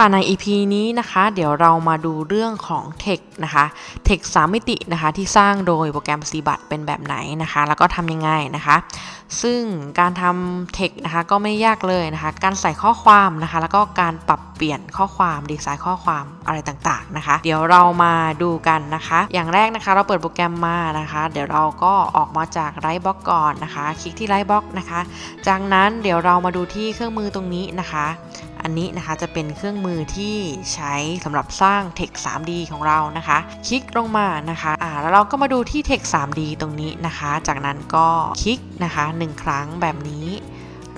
ค่ะใน EP นี้นะคะ เดี๋ยวเรามาดูเรื่องของ Text นะคะ Text 3มิตินะคะที่สร้างโดยโปรแกรม c b u t เป็นแบบไหนนะคะ แล้วก็ทำยังไงนะคะ ซึ่งการทำ Text นะคะก็ไม่ยากเลยนะคะ การใส่ข้อความนะคะ แล้วก็การปรับเปลี่ยนข้อความดีไซน์ข้อความอะไรต่างๆนะคะ เดี๋ยวเรามาดูกันนะคะ อย่างแรกนะคะ เราเปิดโปรแกรมมานะคะ เดี๋ยวเราก็ออกมาจากไรบล็อกก่อนนะคะ คลิกที่ไรบล็อกนะคะ จากนั้นเดี๋ยวเรามาดูที่เครื่องมือตรงนี้นะคะ อันนี้นะคะจะเป็นเครื่องมือที่ใช้สำหรับสร้าง Text 3D ของเรานะคะ คลิกลงมานะคะอ่าแล้วเราก็มาดูที่ Text 3D ตรงนี้นะคะ จากนั้นก็คลิกนะคะ 1 ครั้งแบบนี้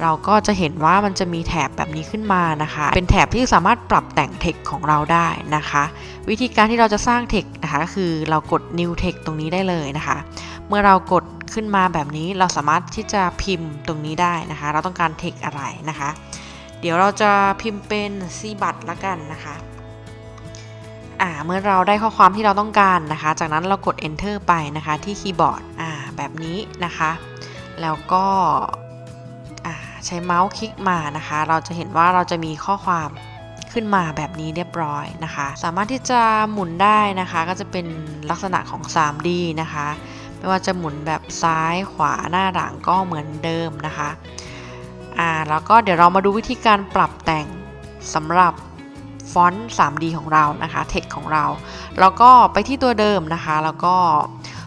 เราก็จะเห็นว่ามันจะมีแถบแบบนี้ขึ้นมานะคะ เป็นแถบที่สามารถปรับแต่ง Text ของเราได้นะคะ วิธีการที่เราจะสร้าง Text นะคะก็คือเรากด New Text ตรงนี้ได้เลยนะคะ เมื่อเรากดขึ้นมาแบบนี้เราสามารถที่จะพิมพ์ตรงนี้ได้นะคะ เราต้องการ Text อะไรนะคะ เดี๋ยวเราจะพิมพ์เป็นซีบัตละกันนะคะอ่าเมื่อเราได้ข้อความที่เราต้องการนะคะ จากนั้นเรากด enter ไปนะคะที่คีย์บอร์ดอ่าแบบนี้นะคะ แล้วก็อ่าใช้เมาส์คลิกมานะคะ เราจะเห็นว่าเราจะมีข้อความขึ้นมาแบบนี้เรียบร้อยนะคะ สามารถที่จะหมุนได้นะคะ ก็จะเป็นลักษณะของ 3D นะคะ ไม่ว่าจะหมุนแบบซ้ายขวาหน้าหลังก็เหมือนเดิมนะคะ อ่าแล้วก็เดี๋ยวเรามาดูวิธีการปรับแต่งสำหรับฟอนต์ 3D ของเรานะคะ text ของเรา แล้วก็ไปที่ตัวเดิมนะคะ แล้วก็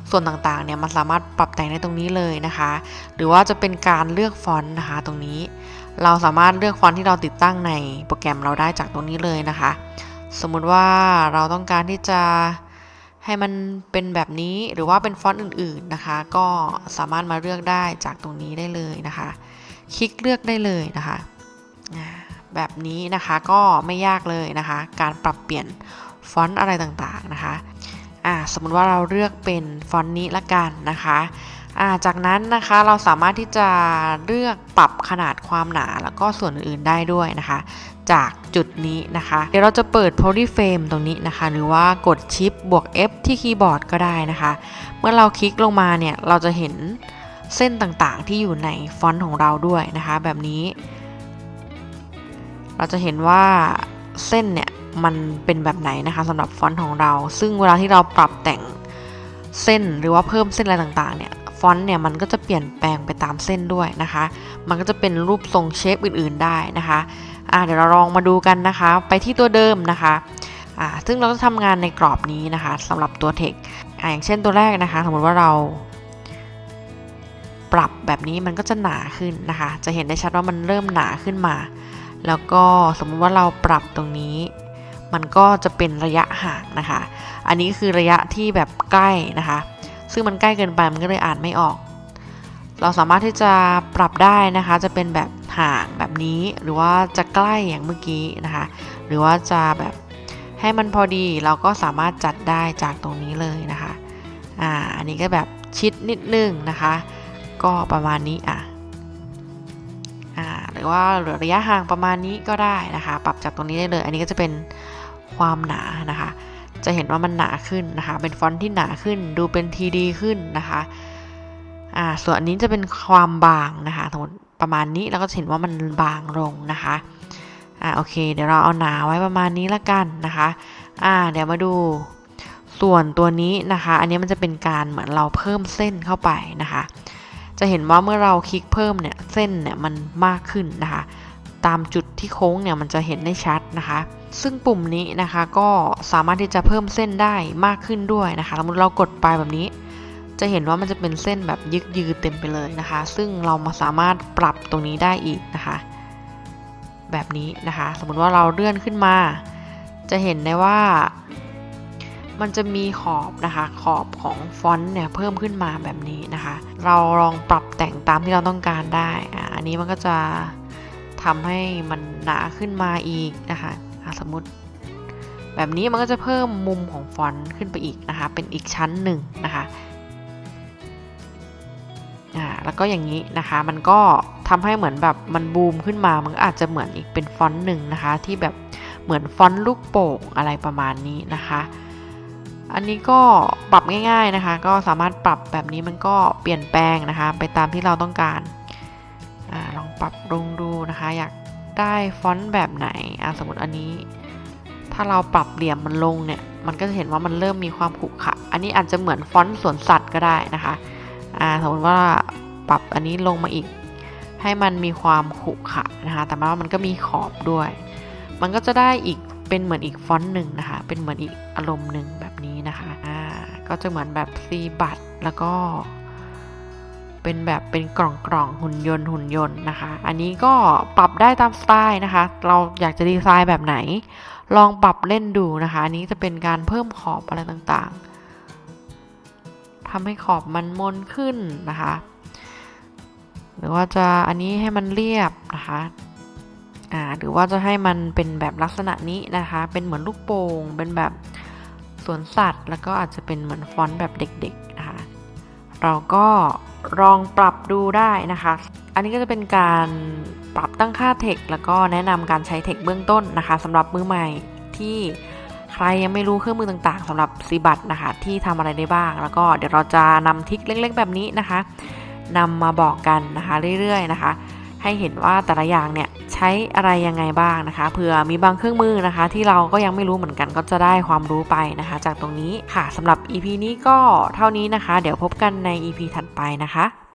ส่วนต่างๆเนี่ยมันสามารถปรับแต่งได้ตรงนี้เลยนะคะ หรือว่าจะเป็นการเลือกฟอนต์นะคะตรงนี้ เราสามารถเลือกฟอนต์ที่เราติดตั้งในโปรแกรมเราได้จากตรงนี้เลยนะคะ สมมุติว่าเราต้องการที่จะให้มันเป็นแบบนี้หรือว่าเป็นฟอนต์อื่นๆนะคะ ก็สามารถมาเลือกได้จากตรงนี้ได้เลยนะคะ คลิกเลือกได้เลยนะคะแบบนี้นะคะก็ไม่ยากเลยนะคะ การปรับเปลี่ยนฟอนต์อะไรต่างๆนะคะอ่าสมมติว่าเราเลือกเป็นฟอนต์นี้ละกันนะคะอ่าจากนั้นนะคะเราสามารถที่จะเลือกปรับขนาดความหนาแล้วก็ส่วนอื่นๆได้ด้วยนะคะ จากจุดนี้นะคะ เดี๋ยวเราจะเปิด polyframe ตรงนี้นะคะ หรือว่ากดชิปบวก F ที่คีย์บอร์ดก็ได้นะคะ เมื่อเราคลิกลงมาเนี่ยเราจะเห็น เส้นต่างๆที่อยู่ในฟอนต์ของเราด้วยนะคะ แบบนี้ เราจะเห็นว่าเส้นเนี่ยมันเป็นแบบไหนนะคะสำหรับฟอนต์ของเรา ซึ่งเวลาที่เราปรับแต่งเส้นหรือว่าเพิ่มเส้นอะไรต่างๆเนี่ยฟอนต์เนี่ยมันก็จะเปลี่ยนแปลงไปตามเส้นด้วยนะคะ มันก็จะเป็นรูปทรงเชฟอื่นๆได้นะคะอ่าเดี๋ยวเราลองมาดูกันนะคะ ไปที่ตัวเดิมนะคะอ่าซึ่งเราจะทำงานในกรอบนี้นะคะสำหรับตัว text อ่าอย่างเช่นตัวแรกนะคะ สมมติว่าเรา ปรับแบบนี้มันก็จะหนาขึ้นนะคะ จะเห็นได้ชัดว่ามันเริ่มหนาขึ้นมา แล้วก็สมมุติว่าเราปรับตรงนี้ มันก็จะเป็นระยะห่างนะคะ อันนี้คือระยะที่แบบใกล้นะคะ ซึ่งมันใกล้เกินไปมันก็เลยอ่านไม่ออก เราสามารถที่จะปรับได้นะคะ จะเป็นแบบห่างแบบนี้ หรือว่าจะใกล้อย่างเมื่อกี้นะคะ หรือว่าจะแบบให้มันพอดีเราก็สามารถจัดได้จากตรงนี้เลยนะคะ อ่า อันนี้ก็แบบชิดนิดนึงนะคะ ก็ประมาณนี้อะอ่าหรือว่าเหลือระยะห่างประมาณนี้ก็ได้นะคะ ปรับจากตรงนี้ได้เลย อันนี้ก็จะเป็นความหนานะคะ จะเห็นว่ามันหนาขึ้นนะคะ เป็นฟอนต์ที่หนาขึ้น ดูเป็นทีดีขึ้นนะคะอ่าส่วนอันนี้จะเป็นความบางนะคะสมมติประมาณนี้แล้วก็จะเห็นว่ามันบางลงนะคะอ่าโอเค เดี๋ยวเราเอาหนาไว้ประมาณนี้ละกันนะคะอ่าเดี๋ยวมาดูส่วนตัวนี้นะคะ อันนี้มันจะเป็นการเหมือนเราเพิ่มเส้นเข้าไปนะคะ จะเห็นว่าเมื่อเราคลิกเพิ่มเนี่ยเส้นเนี่ยมันมากขึ้นนะคะ ตามจุดที่โค้งเนี่ยมันจะเห็นได้ชัดนะคะ ซึ่งปุ่มนี้นะคะก็สามารถที่จะเพิ่มเส้นได้มากขึ้นด้วยนะคะสมมติเรากดไปแบบนี้ จะเห็นว่ามันจะเป็นเส้นแบบยึกยือเต็มไปเลยนะคะ ซึ่งเรามาสามารถปรับตรงนี้ได้อีกนะคะ แบบนี้นะคะ สมมติว่าเราเลื่อนขึ้นมา จะเห็นได้ว่า มันจะมีขอบนะคะขอบของฟอนต์เนี่ยเพิ่มขึ้นมาแบบนี้นะคะ เราลองปรับแต่งตามที่เราต้องการได้อ่าอันนี้มันก็จะทำให้มันหนาขึ้นมาอีกนะคะะสมมติ แบบนี้มันก็จะเพิ่มมุมของฟอนต์ขึ้นไปอีกนะคะ เป็นอีกชั้นหนึ่งนะคะอ่าแล้วก็อย่างนี้นะคะ มันก็ทำให้เหมือนแบบมันบูมขึ้นมา มันก็อาจจะเหมือนอีกเป็นฟอนต์หนึ่งนะคะ ที่แบบเหมือนฟอนต์ลูกโป่งอะไรประมาณนี้นะคะ อันนี้ก็ปรับง่าย ๆนะคะ ก็สามารถปรับแบบนี้มันก็เปลี่ยนแปลงนะคะ ไปตามที่เราต้องการอาลองปรับลงดูนะคะ อยากได้ฟอนต์แบบไหนสมมติอันนี้ ถ้าเราปรับเหลี่ยมมันลงเนี่ยมันก็จะเห็นว่ามันเริ่มมีความขรุขระอันนี้อาจจะเหมือนฟอนต์สวนสัตว์ก็ได้นะคะสมมติว่าปรับอันนี้ลงมาอีก ให้มันมีความขรุขระนะคะ แต่ว่ามันก็มีขอบด้วย มันก็จะได้อีกเป็นเหมือนอีกฟอนต์หนึ่งนะคะ เป็นเหมือนอีกอารมณ์หนึ่ง นี้นะคะอ่าก็จะเหมือนแบบซีบัตแล้วก็ เป็นแบบเป็นกล่องกล่องหุ่นยนต์หุ่นยนต์นะคะ อันนี้ก็ปรับได้ตามสไตล์นะคะ เราอยากจะดีไซน์แบบไหน ลองปรับเล่นดูนะคะ อันนี้จะเป็นการเพิ่มขอบอะไรต่างๆทำให้ขอบมันมนขึ้นนะคะ หรือว่าจะอันนี้ให้มันเรียบนะคะอ่าหรือว่าจะให้มันเป็นแบบลักษณะนี้นะคะ เป็นเหมือนลูกโป่งเป็นแบบ สวนสัตว์ แล้วก็อาจจะเป็นเหมือนฟอนต์แบบเด็กๆนะคะเราก็ลองปรับดูได้นะคะ อันนี้ก็จะเป็นการปรับตั้งค่าเทคแล้วก็แนะนำการใช้เทคเบื้องต้นนะคะสำหรับมือใหม่ที่ใครยังไม่รู้เครื่องมือต่างๆสำหรับซีบัตนะคะที่ทำอะไรได้บ้าง แล้วก็เดี๋ยวเราจะนำทริคเล็กๆ แบบนี้นะคะนำมาบอกกันนะคะเรื่อยๆนะคะ ให้เห็นว่าแต่ละอย่างเนี่ยใช้อะไรยังไงบ้างนะคะเผื่อมีบางเครื่องมือนะคะ ที่เราก็ยังไม่รู้เหมือนกันก็จะได้ความรู้ไปนะคะ จากตรงนี้ค่ะสำหรับ EP นี้ก็เท่านี้นะคะ เดี๋ยวพบกันใน EP ถัดไปนะคะ